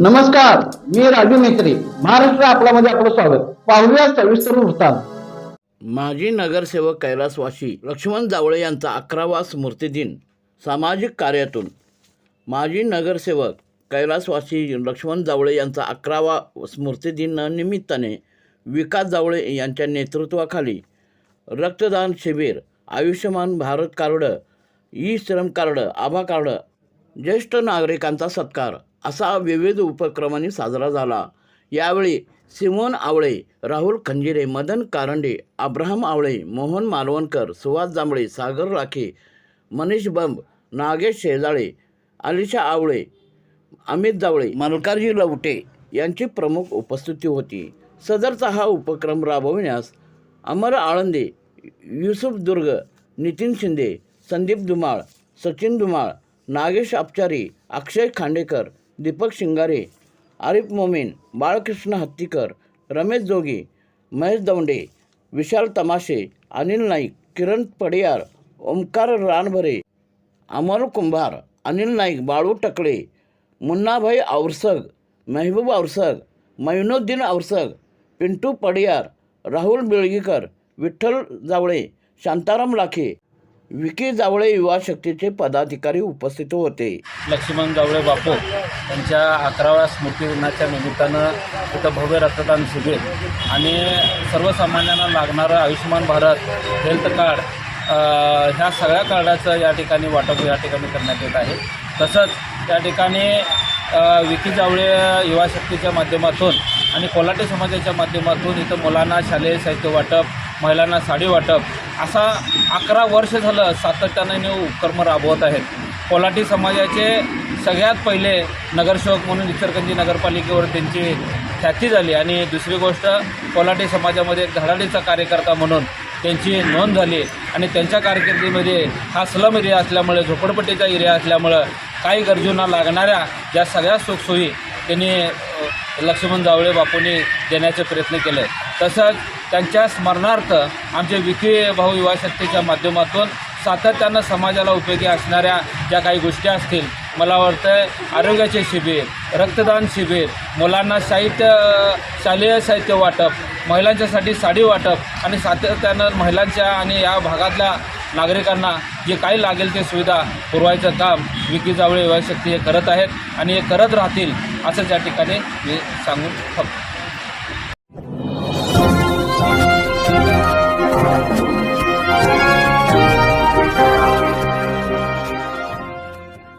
नमस्कार मी राजू मेत्री महाराष्ट्र आपल्यामध्ये आपलं स्वागत. पाहूया सविस्तर वृत्तांत. माजी नगरसेवक कैलासवासी लक्ष्मण जावळे यांचा अकरावा स्मृतिदिन सामाजिक कार्यातून. माजी नगरसेवक कैलासवासी लक्ष्मण जावळे यांचा अकरावा स्मृतिदिनानिमित्ताने विकास जावळे यांच्या नेतृत्वाखाली रक्तदान शिबिर Ayushman Bharat card E Shram card Abha card ज्येष्ठ नागरिकांचा सत्कार. असा विविध उपक्रमांनी साजरा झाला. यावेळी सिमोन आवळे राहुल खंजिरे मदन कारंडे अब्राहम आवळे मोहन मालवणकर सुहास जांभळे सागर राखे मनीष बंब नागेश शेजाळे अलिशा आवळे अमित जावळे मल्कारजी लवटे यांची प्रमुख उपस्थिती होती. सदरचा हा उपक्रम राबविण्यास अमर आळंदे युसुफ दुर्ग नितीन शिंदे संदीप धुमाळ सचिन धुमाळ नागेश आपचारी अक्षय खांडेकर दीपक शिंगारे आरिफ मोमीन बाळकृष्ण हत्तीकर रमेश जोगी महेश दौंडे विशाल तमाशे अनिल नाईक किरण पडियार ओंकार रानभरे अमर कुंभार अनिल नाईक बाळू टकळे मुन्नाभाई औरसग मेहबूब औरसग मैनुद्दीन औरसग पिंटू पडियार राहुल बिळगीकर विठ्ठल जावळे शांताराम लाखे विकी जावळे युवा शक्तीचे पदाधिकारी उपस्थित होते. लक्ष्मण जावळे बापू यांच्या अकराव्या स्मृतिदिनाच्या निमित्तानं इथं भव्य रक्तदान शिबिर आणि सर्वसामान्यांना लागणारं आयुष्यमान भारत हेल्थ कार्ड ह्या सगळ्या कार्डाचं या ठिकाणी वाटप या ठिकाणी करण्यात येत आहे. तसंच त्या ठिकाणी विकी जावळे युवा शक्तीच्या माध्यमातून आणि कोलाटे समाजाच्या माध्यमातून इथं मुलांना शालेय साहित्य वाटप महिलांना साडी वाटप असा अकरा वर्ष झालं सातत्याने उपक्रम राबवत आहेत. कोल्हाटी समाजाचे सगळ्यात पहिले नगरसेवक म्हणून इचलकरंजी नगरपालिकेवर त्यांची ख्याती झाली आणि दुसरी गोष्ट कोल्हाटी समाजामध्ये धडाडीचा कार्यकर्ता म्हणून त्यांची नोंद झाली आणि त्यांच्या कारकिर्दीमध्ये हा स्लम एरिया असल्यामुळे झोपडपट्टीचा एरिया असल्यामुळं काही गरजूंना लागणाऱ्या ज्या सगळ्या सुखसोयी त्यांनी लक्ष्मण जावळे बापूंनी देण्याचे प्रयत्न केले. तसंच त्यांच्या स्मरणार्थ आमचे विकी भाऊ युवा शक्तीच्या माध्यमातून सातत्यानं समाजाला उपयोगी असणाऱ्या ज्या काही गोष्टी असतील मला वाटतं आरोग्याचे शिबिर रक्तदान शिबिर मुलांना साहित्य शालेय साहित्य वाटप महिलांच्यासाठी साडी वाटप आणि सातत्यानं महिलांच्या आणि या भागातल्या नागरिकांना जे काही लागेल ते सुविधा पुरवायचं काम विकी जावळे युवा शक्ती हे करत आहेत आणि हे करत राहतील असं त्या ठिकाणी मी सांगून शकतो